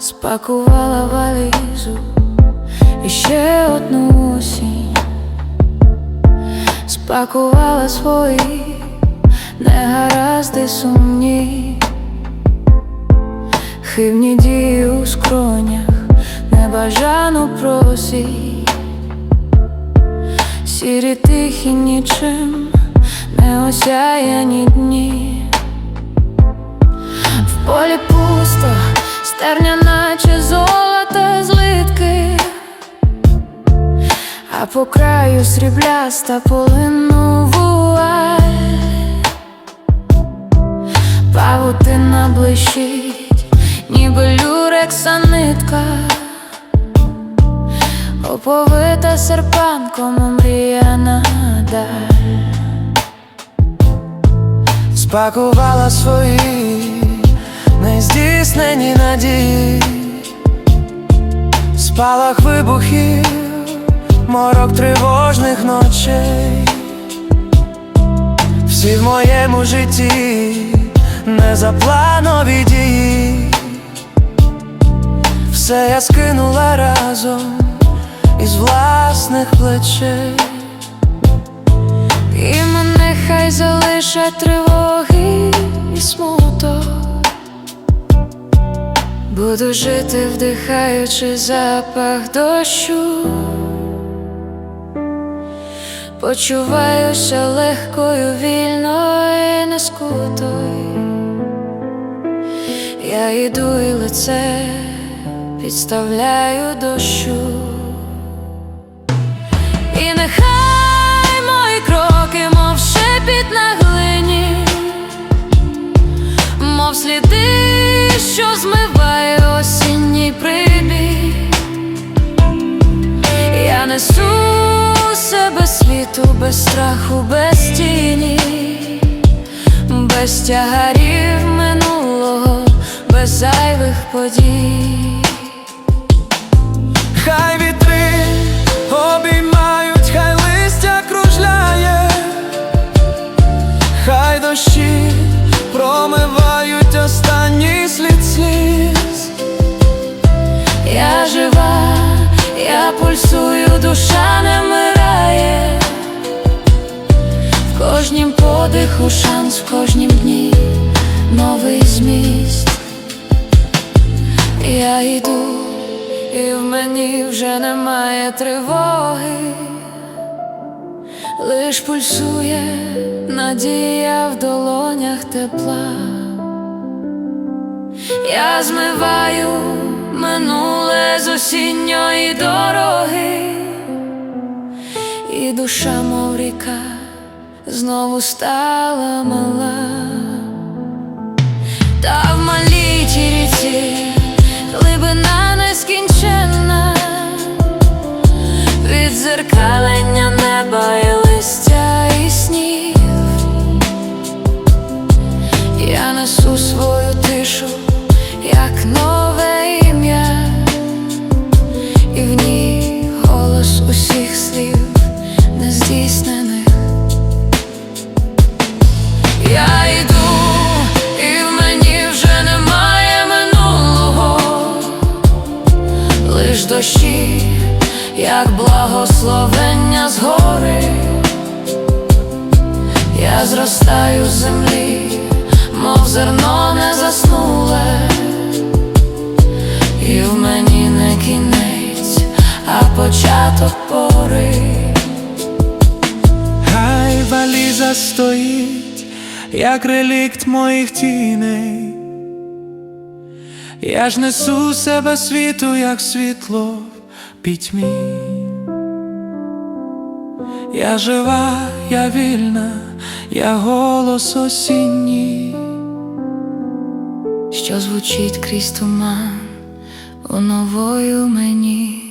спакувала валізу. І ще одну осінь, спакувала свої негаразди сумні, хибні дії у скронях, небажану просінь, сірі тихі нічим, не осяяні дні. В полі пусто, стерня а по краю срібляста полину вуаль Павутина блищить, ніби люрекса нитка, оповита серпанком омріяна даль Спакувала свої нездійснені надії, спалах вибухів, морок тривожних ночей, всі в моєму житті незапланові дії, все я скинула разом із власних плечей. І мене хай залишать тривоги і смуток. Буду жити, вдихаючи запах дощу, почуваюся легкою, вільною і не скутою. Я йду і лице підставляю дощу. І нехай мої кроки, мов шепіт на глині, мов сліди, що змиває осінній прибій. Я несу світу без страху, без тіні, без тягарів минулого, без зайвих подій. Хай вітри обіймають, хай листя кружляє, хай дощі промивають останній слід сліз. Я жива, я пульсую, душа не вмирає В кожнім подиху шанс, в кожнім дні новий зміст. Я йду, і в мені вже немає тривоги, лиш пульсує надія в долонях тепла. Я змиваю минуле з осінньої дороги, і душа, мов ріка, знову стала мала, та в малій ріці глибина нескінченна, відзеркалення неба і листя і снів. Я несу свою тишу, як нове ім'я, і в ній голос усіх слів нездійснених. Я дощі, як благословення згори. Я зростаю з землі, мов зерно не заснуле, і в мені не кінець, а початок пори. Хай валіза стоїть, як релікт моїх тіней. Я ж несу себе світу, як світло в пітьмі. Я жива, я вільна, я голос осінній. що звучить крізь туман у новою мені.